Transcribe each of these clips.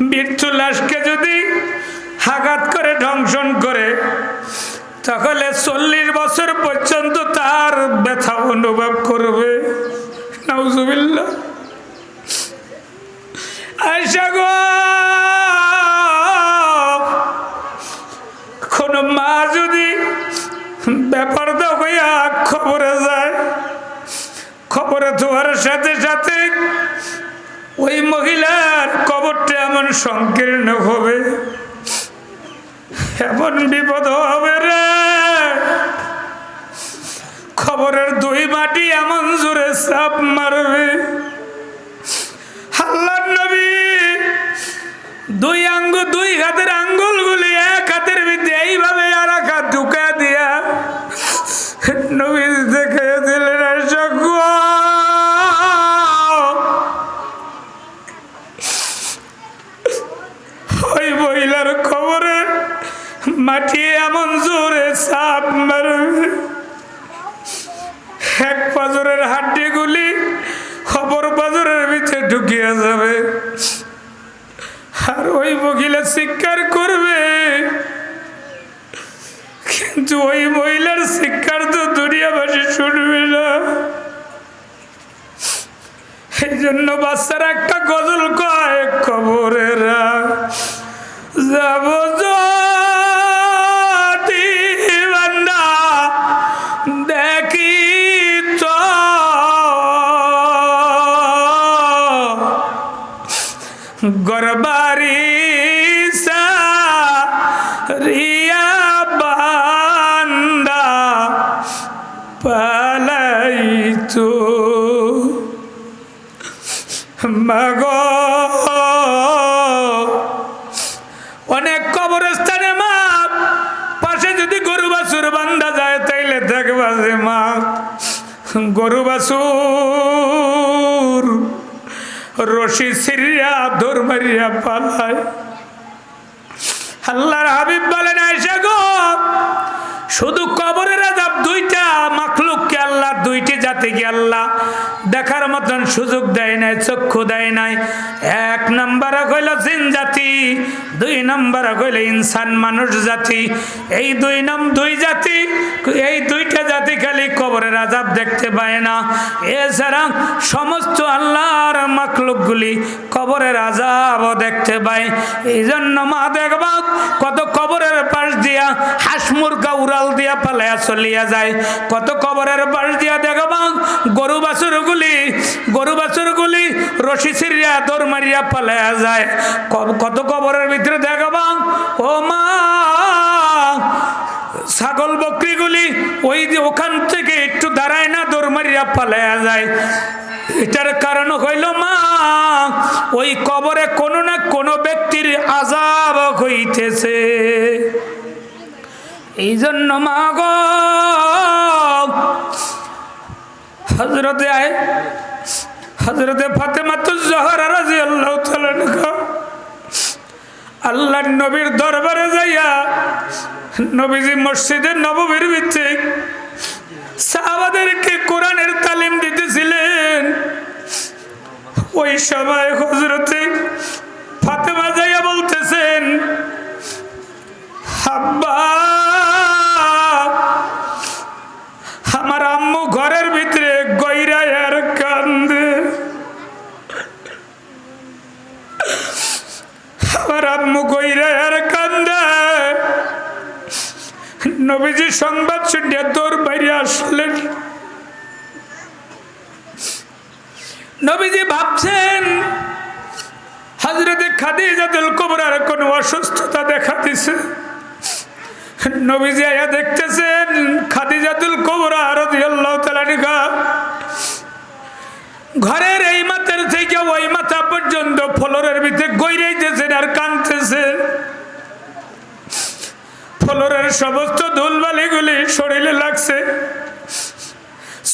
মৃত্যু লাশকে যদি আঘাত করে ধ্বংসন করে, তাহলে চল্লিশ বছর পর্যন্ত তার ব্যথা অনুভব করবে। গো! কোন মা যদি ব্যাপার তো হইয়া খবরে যায়, খবরে ধোয়ার সাথে সাথে ওই মহিলার কবরটা এমন সংকীর্ণ হবে, এমন বিপদ হবে রে। খবরের দুই মাটি এমন জোরে সাপ মারবে। আল্লাহ নবী দুই আঙ্গ, দুই হাতের আঙ্গুল গুলি এক হাতের ভিতরে এইভাবে আর এক হাত ঢুকা দিয়া নবী মহিলা শিক্ষার করবে। কিন্তু ওই মহিলার শিক্ষার তো দুনিয়াবাসী শুনবে না। এই জন্য বাচ্চারা একটা গজল কয় খবরেরা যাব গরবারি অনেক কবরস্থানে মা পাশে যদি গরু বাছুর বান্ধা যায়, তাইলে দেখবা যে মা গরু বাছুর রশি সিরিয়া দৌড় মারিয়া পালায়। আল্লাহর হাবিব বলেন আয়সা গো, শুধু কবরের আজাব দুইটা মাখলুককে দুইটি জাতিকে আল্লাহ? দেখার মতন সুযোগ দেয় নাই, চক্ষু দেয় নাই। এক নম্বর হইল জিন জাতি, দুই নম্বর হইল ইনসান মানুষ জাতি। এই দুই নাম, দুই জাতি, এই দুইটা জাতি খালি কবরের আজাব দেখতে পায় না। এছাড়া সমস্ত আল্লাহর মাখলুকগুলি কবরের আজাবও দেখতে পায়। এই জন্য মা দেখবা কত কবরের পাশ দিয়া হাঁস মুরগা উড়াল দিয়া পালায়া চলিয়া যায়। কত কবরের পাশ দিয়া দেখবা গরু বাছুর গুলি, গরু বাছুর গুলি, রশি সিরিয়া দৌড় মারিয়া পালায়া যায়। কত কবরের ভিতরে দেখবা ও মা, ছাগল বকরিগুলি ওই যে ওখান থেকে একটু দাঁড়ায় না, দৌড় মারিয়া পালায়া যায়। এটার কারণ হইল মা, ওই কবরে কোনো না কোনো ব্যক্তির আজাব হইতেছে। এই জন্য মা গো হজরতে আয় হজরতে ফাতেমাতুজ জহরা রাদিয়াল্লাহু তাআলা আনহা, আল্লাহর নবীর দরবারে যাইয়া নবীজি মসজিদের নববীর ভিত্তি সাহাবাদেরকে কোরআনের তালিম দিতেছিলেন। ওই সময় হজরতে নবীজি ভাবছেন হাজরতে খাদিজাতুল কুবরার কোনো অসুস্থতা দেখা দিছে। নবীজি আয়া দেখতেছেন, খাদিজাতুল কুবরা রাদিয়াল্লাহু তাআলা আনহা, ঘরের এই মাথার থেকে ওই মাথা পর্যন্ত ফলরের ভিতরে গৈরাইতেছেন আর কাঁদতেছেন। ফলরের সমস্ত ধুলবালিগুলি শরীরে লাগছে।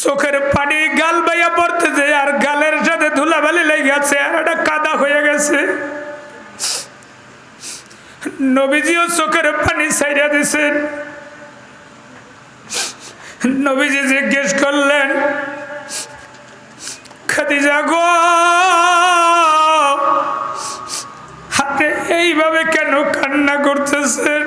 চোখের পানি গাল বাইয়া পড়তেছে আর গালের সাথে ধুলাবালি লেগেছে আর একটা কাদা হয়ে গেছে। নবীজিও চোখের পানি ছাইরা দিছেন। নবীজি জিজ্ঞেস করলেন, খাদিজা গো হাতে এইভাবে কেন কান্না করতেছেন?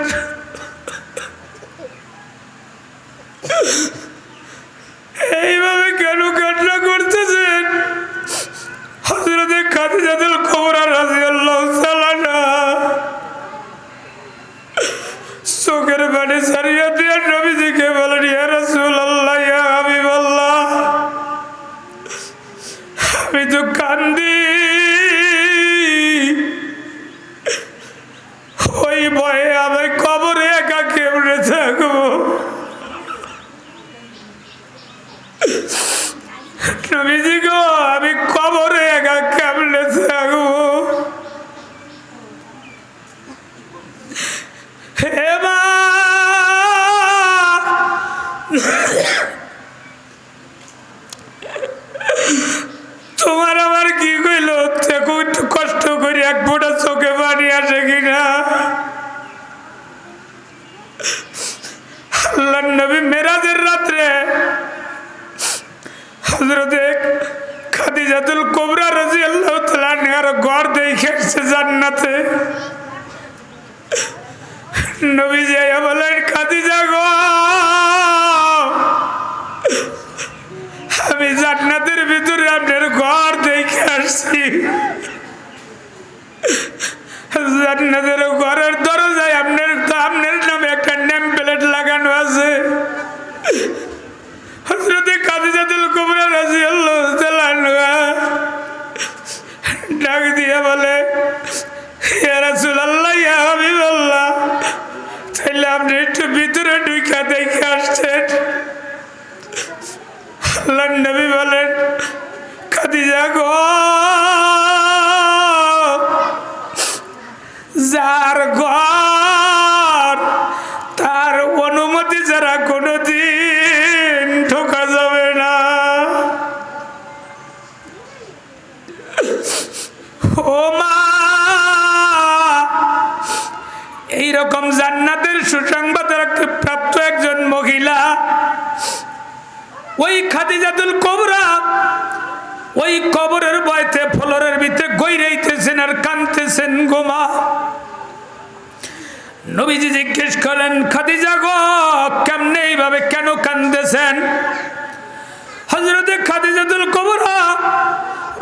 আমি তো কান্দি। ওই ভয়ে আমি কবরে একা কেমড়ে থাকব? আমি কবরে একা কেমড়ে থাকব? হে আল্লাহ নবী মেরাজের রাত্রে হজরতে খাদিজাতুল কোবরা রাজি আল্লাহ তালার ঘর দেখে এসছে জান্নাতে। নবী যাইয়া বলেন, খাদিজা গো, আমি জান্নাতের ভিতরে আপনার ঘর দেখে আসছি। জান্নাতের ঘরের দরজায় আপনার আপনার নামে একটা নেম প্লেট লাগানো আছে হজরতে কাদিজাতুল কুবরা রাজি আল্লাহ ডাক দিয়ে বলে তাইলে আপনি একটু ভিতরে ঢুকা দেখে আসছেন আল্লাহ নবী বলেন খাদিজা গো যার ঘর ওই খাদিজাতুল কবরা, ওই কবরের বয়তে ফলরের ভিতরে গৈরাইতেছেন আর কানতেছেন গোমা নবীজি জিজ্ঞেস করেন খাদিজা গো, কেমনে এইভাবে কেন কান্দেছেন হজরতে খাদিজাতুল কবরা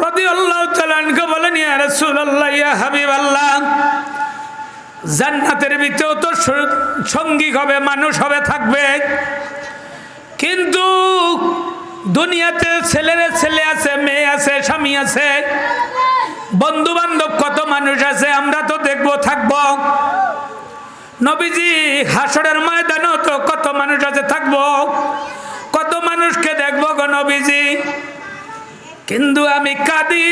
রবি আল্লাহ তালানকে বলেন, ইয়া রাসূলুল্লাহ, ইয়া হাবিবাল্লাহ, জান্নাতের ভিতরেও তো সঙ্গী হবে, মানুষ হবে, থাকবে। কিন্তু দুনিয়াতে ছেলের ছেলে আছে, মেয়ে আছে, স্বামী আছে। বন্ধু বান্ধব কত মানুষ আছে, আমরা তো দেখব, থাকব। নবীজি হাসরের ময়দানেও তো কত মানুষ আছে, থাকব। কত মানুষকে দেখব গো নবীজি। কিন্তু আমি কাঁদি।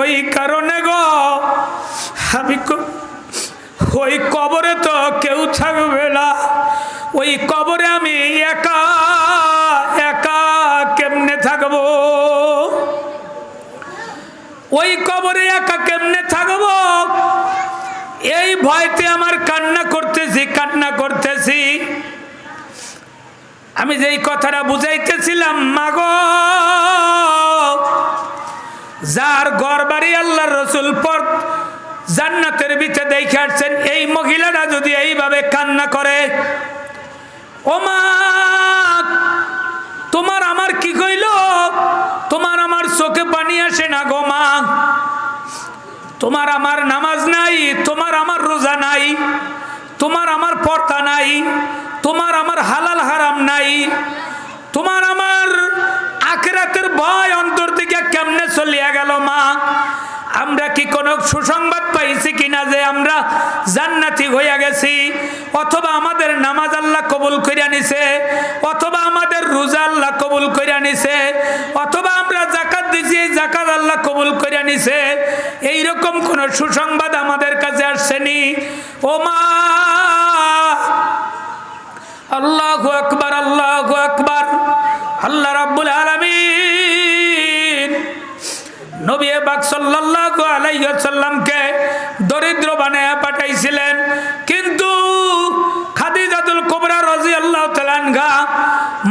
ওই কারণে গো, আমি ওই কবরে তো কেউ থাকবে না। ওই কবরে একা একা কেমনে থাকব? ওই কবরে একা কেমনে থাকব? এই ভয়তে আমার কান্না করতেছি কান্না করতেছি। আমি যেই কথাটা বুঝাইতেছিলাম, মাগো, যার ঘর আল্লাহ রসুল পর জান্নাতের ভিতরে দেখে আসছেন, এই মহিলারা যদি এইভাবে কান্না করে তোমার আমার কি কইল? তোমার আমার চোখে পানি আসে না গো মা। তোমার আমার নামাজ নাই, তোমার আমার রোজা নাই, তোমার আমার পর্দা নাই, তোমার আমার হালাল হারাম নাই। তোমার আমার আখেরাতের ভয় অন্তর থেকে কেমনে চলিয়া গেল মা? আমরা কি কোনো সুসংবাদ পাইছি কিনা যে আমরা জান্নাতি হইয়া গেছি? অথবা আমাদের নামাজ আল্লাহ কবুল করিয়া নিছে? অথবা আমাদের রোজা আল্লাহ কবুল করিয়া নিছে? অথবা আমরা জাকাত দিছি জাকাত আল্লাহ কবুল করিয়া নিছে? এইরকম কোন সুসংবাদ আমাদের কাছে আসছেনি ও মা! আল্লাহু আকবার আল্লাহু আকবার। আল্লাহ রাব্বুল আলামিন ওয়াসাল্লামকে দরিদ্র বানায়া পাঠাইছিলেন। কিন্তু খাদিজাতুল কুবরা রাদিয়াল্লাহু তাআলা আনহা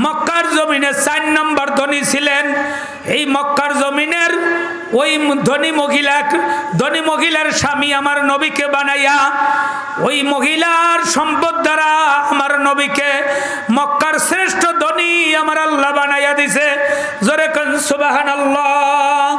মক্কার জমিনে চার নম্বর ধনী ছিলেন। এই মক্কার জমিনের ওই ধনী মহিলা ধনী মহিলার স্বামী আমার নবীকে বানাইয়া, ওই মহিলার সম্পদ দ্বারা আমার নবীকে মক্কার শ্রেষ্ঠ ধনী আমার আল্লাহ বানাইয়া দিছে। জোরে কন সুবাহান আল্লাহ